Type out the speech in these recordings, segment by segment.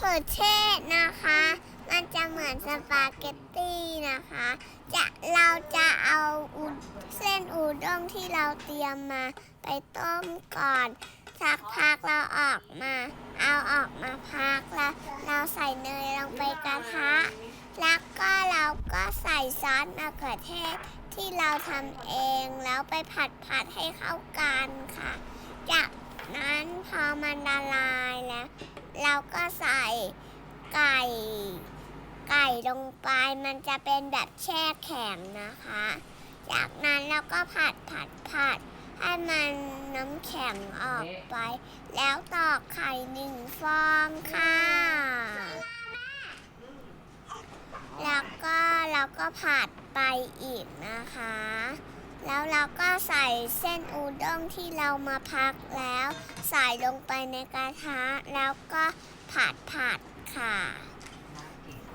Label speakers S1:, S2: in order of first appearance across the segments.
S1: ขือเทศนะคะ มันจะเหมือนสปาเกตตี้นะคะ จะเราจะเอาอเส้นอูด้งที่เราเตรียมมาไปต้มก่อน สักพักเราออกมา เอาออกมาพักแล้ว เราใส่เนยลงไปกระทะ แล้วก็เราก็ใส่ซอสมะเขือเทศที่เราทำเองแล้วไปผัดผัดให้เข้ากันค่ะ จากนั้นพอมันละลายแล้ว เราก็ใส่ไก่ ไก่ลงไปมันจะเป็นแบบแช่แข็งนะคะ จากนั้นเราก็ผัดผัดผัดให้มันน้ำแข็งออกไป แล้วตอกไข่หนึ่งฟองค่ะ แล้วก็เราก็ผัดไปอีกนะคะ แล้วเราก็ใส่เส้นอูด้งที่เรามาพักแล้ว ใส่ลงไปในกระทะแล้วก็ผัดผัดค่ะ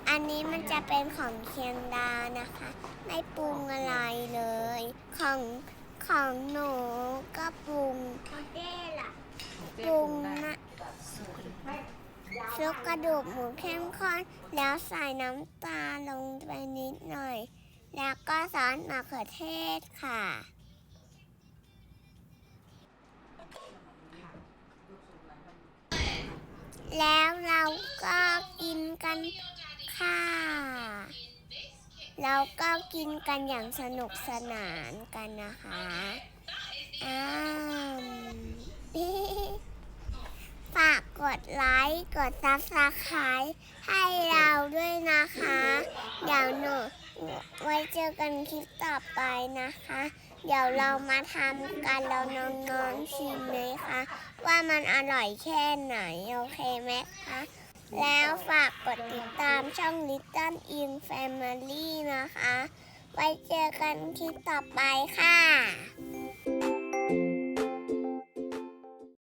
S1: อันนี้มันจะเป็นของเคียงดานะคะ ไม่ปรุงอะไรเลย ของของหนูก็ปรุงปรุงนะซุปกระดูกหมูเข้มข้นแล้วใส่น้ำตาลลงไปนิดหน่อย แล้วก็ซอสมะเขือเทศค่ะ แล้วเราก็กินกันค่ะ เราก็กินกันอย่างสนุกสนานกันนะคะอ้าวฝากกดไลค์ กดซับสไครต์ให้เราด้วยนะคะ เดี๋ยวหนู ไว้เจอกันคลิปต่อไปนะคะ เดี๋ยวเรามาทำกันเราน้องๆชิมไหมคะว่ามันอร่อยแค่ไหน โอเคไหมคะ แล้วฝากกดติดตามช่อง Little In Family นะคะ ไว้เจอกันคลิปต่อไปค่ะ